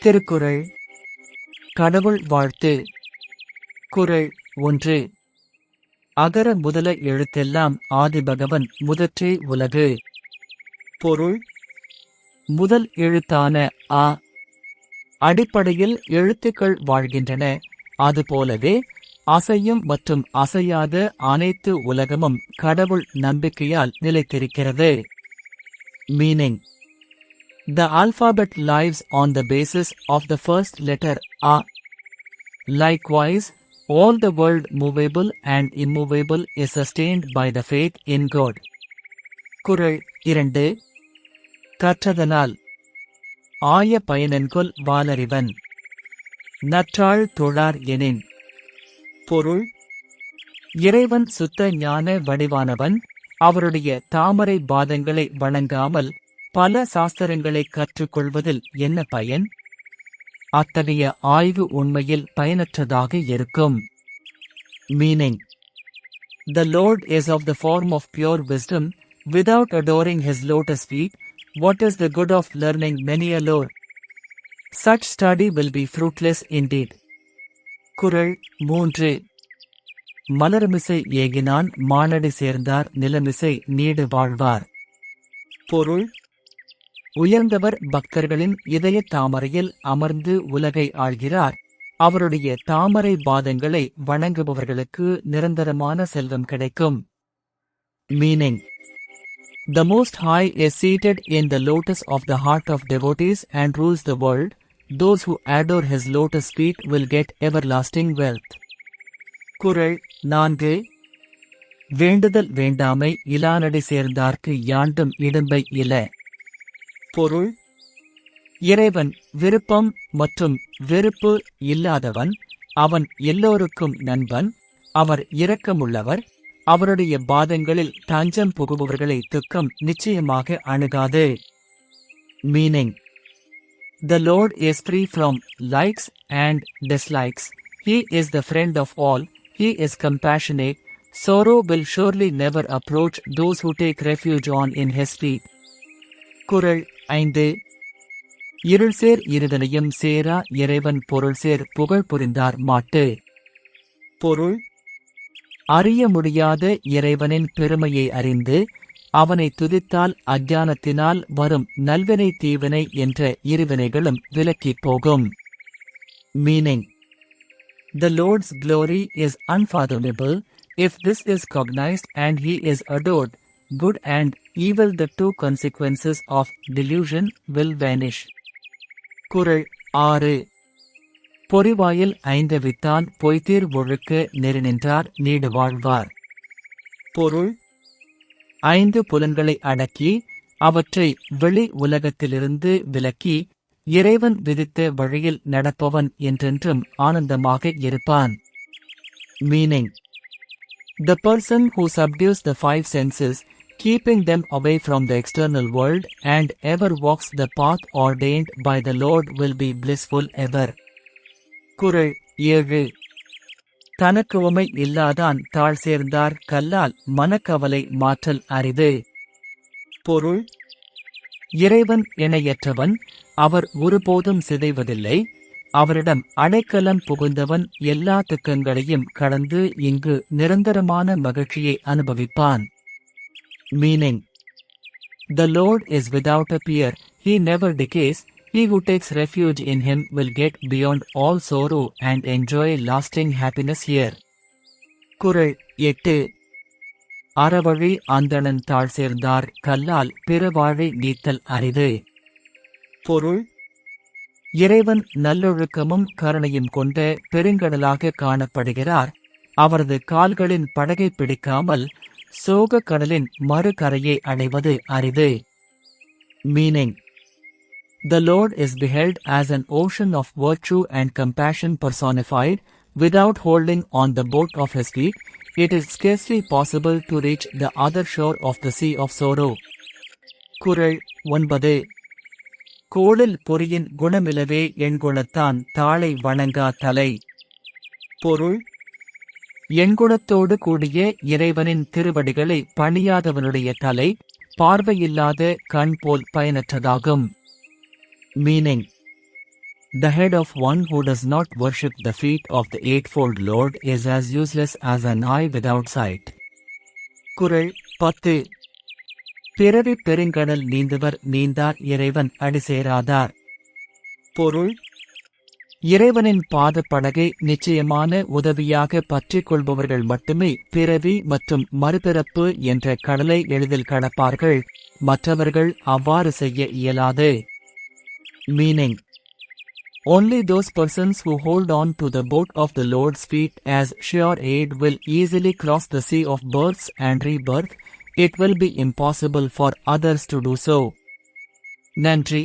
திருக்குறள். கடவுள் வாழ்த்து. குறள் ஒன்று. அகர முதல எழுத்தெல்லாம் ஆதிபகவன் முதற்றே உலகு. பொருள். முதல் எழுத்தான ஆ அடிப்படையில் எழுத்துக்கள் வாழ்கின்றன. அதுபோலவே அசையும் மற்றும் அசையாத அனைத்து உலகமும் கடவுள் நம்பிக்கையால் நிலைத்திருக்கிறது. Meaning. The alphabet lives on the basis of the first letter A. Likewise, all the world movable and immovable is sustained by the faith in God. குறள் இரண்டு கற்றதனால் ஆய பயனென்கொல் வாலறிவன் நற்றாள் தொழார் எனின் பொருள் இறைவன் சுத்த ஞான வடிவானவன் அவருடைய தாமரை பாதங்களை வணங்காமல் பல சாஸ்திரங்களை கற்றுக்கொள்வதில் என்ன பயன்? அத்தகைய ஆய்வு உண்மையில் பயனற்றதாக இருக்கும். Meaning the lord is of the form of pure wisdom without adoring his lotus feet what is the good of learning many a lore such study will be fruitless indeed Kural மூன்று. மலர்மிசை ஏகினான் மானடி சேர்ந்தார் நிலமிசை need வாழ்வார். பொருள் உயர்ந்தவர் பக்தர்களின் இதய தாமரையில் அமர்ந்து உலகை ஆள்கிறார் அவருடைய தாமரை பாதங்களை வணங்குபவர்களுக்கு நிரந்தரமான செல்வம் கிடைக்கும் meaning The Most High is seated in the lotus of the heart of devotees and rules the world. Those who adore his lotus feet will get everlasting wealth. குரல் நான்கு வேண்டுதல் வேண்டாமை இலானடி சேர்ந்தார்க்கு யாண்டும் இடும்பை இல பொருள்? இறைவன் விருப்பம் மற்றும் வெறுப்பு இல்லாதவன் அவன் எல்லோருக்கும் நண்பன் அவர் இரக்கமுள்ளவர் அவருடைய பாதங்களில் தஞ்சம் புகுபவர்களை துக்கம் நிச்சயமாக அணுகாது. Meaning the lord is free from likes and dislikes he is the friend of all he is compassionate sorrow will surely never approach those who take refuge on in his Kural ஐந்து. இருள் சேர் இருதலையும் சேரா இறைவன் பொருள் சேர் புகழ் புரிந்தார் மாட்டு. பொருள்? அறிய முடியாத இறைவனின் பெருமையை அறிந்து அவனை துதித்தால் அஞ்ஞானத்தினால் வரும் நல்வினை தீவினை என்ற இருவினைகளும் விலக்கிப் போகும். Meaning. The Lord's glory is unfathomable. If this is cognized and he is adored, good and evil the two consequences of delusion will vanish. குரல் ஆறு. பொறிவாயில் ஐந்தவித்தான் பொய்தீர் ஒழுக்க நெருநின்றார் நீடு வாழ்வார். பொருள் ஐந்து புலன்களை அடக்கி அவற்றை வெளி உலகத்திலிருந்து விலக்கி இறைவன் விதித்த வழியில் நடப்பவன் என்றென்றும் ஆனந்தமாக இருப்பான். Meaning. The person who subdues the five senses keeping them away from the external world, and ever walks the path ordained by the Lord will be blissful ever. குறள் ஏழு. தனக்கு உமை இல்லாதான் தாழ் சேர்ந்தார் கல்லால் மனக்கவலை மாற்றல் அரிது. பொருள் இறைவன் இணையற்றவன் அவர் ஒருபோதும் சிதைவதில்லை அவரிடம் அடைக்கலம் புகுந்தவன் எல்லா துக்கங்களையும் கடந்து இங்கு நிரந்தரமான மகிழ்ச்சியை அனுபவிப்பான். Meaning the Lord is without a peer, he never decays, he who takes refuge in him will get beyond all sorrow and enjoy lasting happiness here. குறள் எட்டு. அறவழி அந்தணன் தாழ் சேர்ந்தார். கல்லால் பிறவாழை நீத்தல் அரிது. பொருள். இறைவன் நல்லொழுக்கமும் கருணையும் கொண்ட பெருங்கடலாக காணப்படுகிறார். அவரது கால்களின் படகை பிடிக்காமல் சோக கடலின் மறுகரையை அடைவது அரிது meaning The Lord is beheld as an ocean of virtue and compassion personified. Without holding on the boat of his feet, it is scarcely possible to reach the other shore of the sea of sorrow. குறள் ஒன்பது கோளில் பொறியின் குணமிலவே எண்குணத்தான் தாளை வணங்கா தலை பொருள் எண்குணத்தோடு கூடிய இறைவனின் திருவடிகளை பணியாதவனுடைய தலை பார்வையில்லாத கண் போல் பயனற்றதாகும். Meaning The head of one who does not worship the feet of the eightfold Lord is as useless as an eye without sight. குரல் பத்து. பிறவி பெருங்கடல் நீந்தவர் நீந்தார் இறைவன் அடிசேராதார். பொருள் இறைவனின் பாத படகை நிச்சயமான உதவியாக பற்றிக் கொள்பவர்கள் மட்டுமே பிறவி மற்றும் மறுபிறப்பு என்ற கடலை எளிதில் கடப்பார்கள் மற்றவர்கள் அவ்வாறு செய்ய இயலாது meaning Only those persons who hold on to the boat of the Lord's feet as sure aid will easily cross the sea of births and rebirth. It will be impossible for others to do so. நன்றி